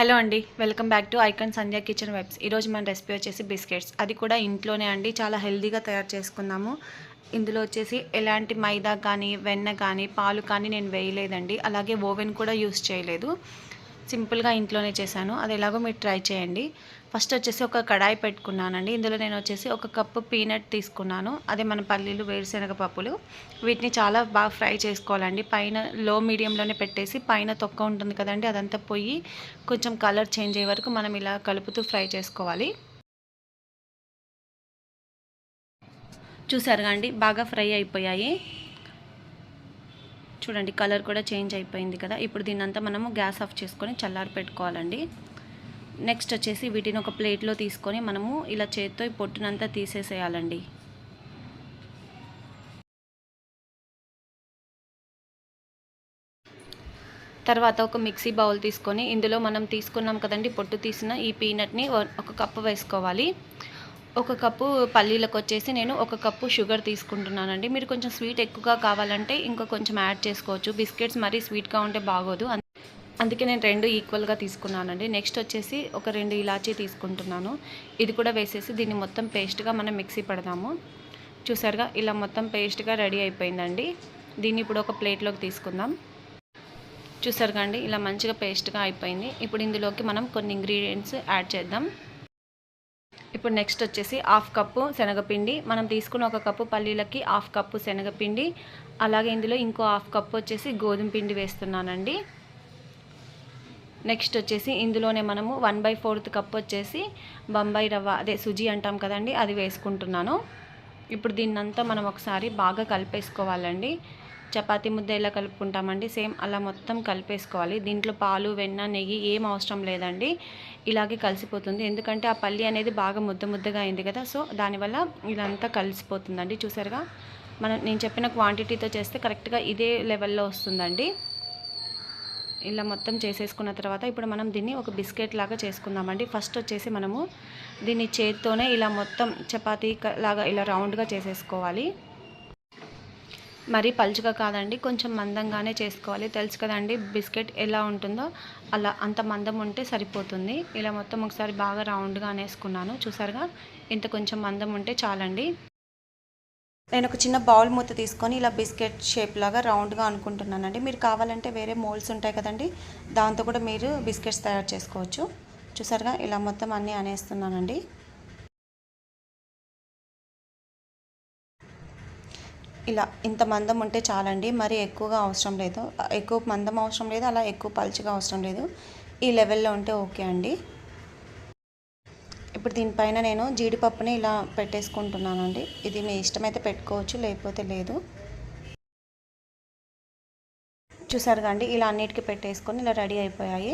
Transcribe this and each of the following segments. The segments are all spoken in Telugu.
హలో అండి welcome back to icon Sandhya kitchen webs. ఈరోజు మన రెసిపీ వచ్చేసి బిస్కెట్స్. అది కూడా ఇంట్లోనే అండి చాలా హెల్దీగా తయారు చేసుకున్నాము. ఇందులో వచ్చేసి ఎలాంటి మైదా కానీ వెన్న కానీ పాలు కానీ నేను వేయలేదండి. అలాగే ఓవెన్ కూడా యూస్ చేయలేదు. సింపుల్గా ఇంట్లోనే చేశాను. అది ఎలాగో మీరు ట్రై చేయండి. ఫస్ట్ వచ్చేసి ఒక కడాయి పెట్టుకున్నానండి. ఇందులో నేను వచ్చేసి ఒక కప్పు పీనట్ తీసుకున్నాను. అదే మన పల్లీలు వేరుశనగ పప్పులు. వీటిని చాలా బాగా ఫ్రై చేసుకోవాలండి. పైన లో మీడియంలోనే పెట్టేసి పైన తొక్క ఉంటుంది కదండి అదంతా పోయి కొంచెం కలర్ చేంజ్ అయ్యే వరకు మనం ఇలా కలుపుతూ ఫ్రై చేసుకోవాలి. చూసారుగా అండి బాగా ఫ్రై అయిపోయాయి. చూడండి కలర్ కూడా చేంజ్ అయిపోయింది కదా. ఇప్పుడు దీన్నంతా మనము గ్యాస్ ఆఫ్ చేసుకొని చల్లారి పెట్టుకోవాలండి. నెక్స్ట్ వచ్చేసి వీటిని ఒక ప్లేట్లో తీసుకొని మనము ఇలా చేత్తో ఈ పొట్టునంతా తీసేసేయాలండి. తర్వాత ఒక మిక్సీ బౌల్ తీసుకొని ఇందులో మనం తీసుకున్నాం కదండి పొట్టు తీసిన ఈ పీనట్ని ఒక కప్పు వేసుకోవాలి. ఒక కప్పు పల్లీలకు వచ్చేసి నేను ఒక కప్పు షుగర్ తీసుకుంటున్నానండి. మీరు కొంచెం స్వీట్ ఎక్కువగా కావాలంటే ఇంకా కొంచెం యాడ్ చేసుకోవచ్చు. బిస్కెట్స్ మరీ స్వీట్గా ఉంటే బాగోదు. అందుకే నేను రెండు ఈక్వల్గా తీసుకున్నానండి. నెక్స్ట్ వచ్చేసి ఒక రెండు ఇలాచీ తీసుకుంటున్నాను. ఇది కూడా వేసేసి దీన్ని మొత్తం పేస్ట్గా మనం మిక్సీ పెడదాము. చూసారుగా ఇలా మొత్తం పేస్ట్గా రెడీ అయిపోయిందండి. దీన్ని ఇప్పుడు ఒక ప్లేట్లోకి తీసుకుందాం. చూసారుగా అండి ఇలా మంచిగా పేస్ట్గా అయిపోయింది. ఇప్పుడు ఇందులోకి మనం కొన్ని ఇంగ్రీడియంట్స్ యాడ్ చేద్దాం. ఇప్పుడు నెక్స్ట్ వచ్చేసి హాఫ్ కప్పు శనగపిండి. మనం తీసుకున్న ఒక కప్పు పల్లీలకి హాఫ్ కప్పు శనగపిండి. అలాగే ఇందులో ఇంకో హాఫ్ కప్పు వచ్చేసి గోధుమ పిండి వేస్తున్నానండి. నెక్స్ట్ వచ్చేసి ఇందులోనే మనము వన్ బై ఫోర్త్ కప్ వచ్చేసి బొంబాయి రవ్వ అదే సుజీ అంటాం కదండి అది వేసుకుంటున్నాను. ఇప్పుడు దీన్నంతా మనం ఒకసారి బాగా కలిపేసుకోవాలండి. చపాతీ ముద్ద ఎలా కలుపుకుంటామండి? సేమ్ అలా మొత్తం కలిపేసుకోవాలి. దీంట్లో పాలు వెన్న నెయ్యి ఏం అవసరం లేదండి. ఇలాగే కలిసిపోతుంది. ఎందుకంటే ఆ పల్లి అనేది బాగా ముద్ద ముద్దగా అయింది కదా సో దానివల్ల ఇదంతా కలిసిపోతుందండి. చూసారుగా? మనం నేను చెప్పిన క్వాంటిటీతో చేస్తే కరెక్ట్గా ఇదే లెవెల్లో వస్తుందండి. ఇలా మొత్తం చేసేసుకున్న తర్వాత ఇప్పుడు మనం దీన్ని ఒక బిస్కెట్ లాగా చేసుకుందామండి. ఫస్ట్ వచ్చేసి మనము దీన్ని చేత్తోనే ఇలా మొత్తం చపాతీ లాగా ఇలా రౌండ్గా చేసేసుకోవాలి. మరీ పలుచగా కాదండి కొంచెం మందంగానే చేసుకోవాలి. తెలుసు కదండి బిస్కెట్ ఎలా ఉంటుందో అలా అంత మందం ఉంటే సరిపోతుంది. ఇలా మొత్తం ఒకసారి బాగా రౌండ్గా అనేసుకున్నాను. చూసారుగా ఇంత కొంచెం మందం ఉంటే చాలండి. నేను ఒక చిన్న బౌల్ మూత తీసుకొని ఇలా బిస్కెట్ షేప్ లాగా రౌండ్గా అనుకుంటున్నానండి. మీరు కావాలంటే వేరే మోల్స్ ఉంటాయి కదండి దాంతో కూడా మీరు బిస్కెట్స్ తయారు చేసుకోవచ్చు. చూసారుగా ఇలా మొత్తం అన్నీ అనేస్తున్నానండి. ఇలా ఇంత మందం ఉంటే చాలండి మరి ఎక్కువగా అవసరం లేదు. ఎక్కువ మందం అవసరం లేదు అలా ఎక్కువ పలుచగా అవసరం లేదు. ఈ లెవెల్లో ఉంటే ఓకే అండి. ఇప్పుడు దీనిపైన నేను జీడిపప్పుని ఇలా పెట్టేసుకుంటున్నానండి. ఇది మీ ఇష్టమైతే పెట్టుకోవచ్చు లేకపోతే లేదు. చూసారు కండి ఇలా అన్నిటికీ పెట్టేసుకొని ఇలా రెడీ అయిపోయాయి.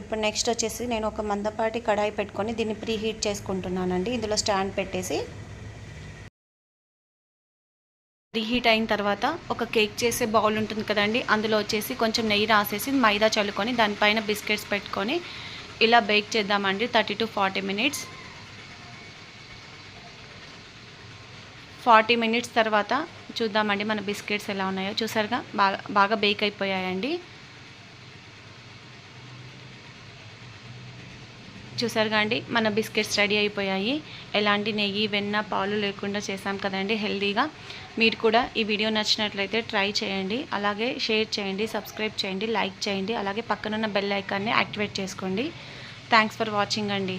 ఇప్పుడు నెక్స్ట్ వచ్చేసి నేను ఒక మందపాటి కడాయి పెట్టుకొని దీన్ని ప్రీ హీట్ చేసుకుంటున్నానండి. ఇందులో స్టాండ్ పెట్టేసి రీహీట్ అయిన తర్వాత ఒక కేక్ చేసే బౌల్ ఉంటుంది కదండి అందులో వచ్చేసి కొంచెం నెయ్యి రాసేసి మైదా చల్లుకొని దానిపైన బిస్కెట్స్ పెట్టుకొని ఇలా బేక్ చేద్దామండి thirty to forty minutes. Forty minutes తర్వాత చూద్దామండి మన బిస్కెట్స్ ఎలా ఉన్నాయో. చూసారుగా బాగా బాగా బేక్ అయిపోయాయండి. చూసారుగా అండి మన బిస్కెట్స్ రెడీ అయిపోయాయి. ఎలాంటి నెయ్యి వెన్న పాలు లేకుండా చేసాం కదండి హెల్తీగా మీరు కూడా ఈ వీడియో నచ్చినట్లయితే ట్రై చేయండి. అలాగే షేర్ చేయండి సబ్స్క్రైబ్ చేయండి లైక్ చేయండి. అలాగే పక్కనున్న బెల్ ఐకాన్ని యాక్టివేట్ చేసుకోండి. థ్యాంక్స్ ఫర్ వాచింగ్ అండి.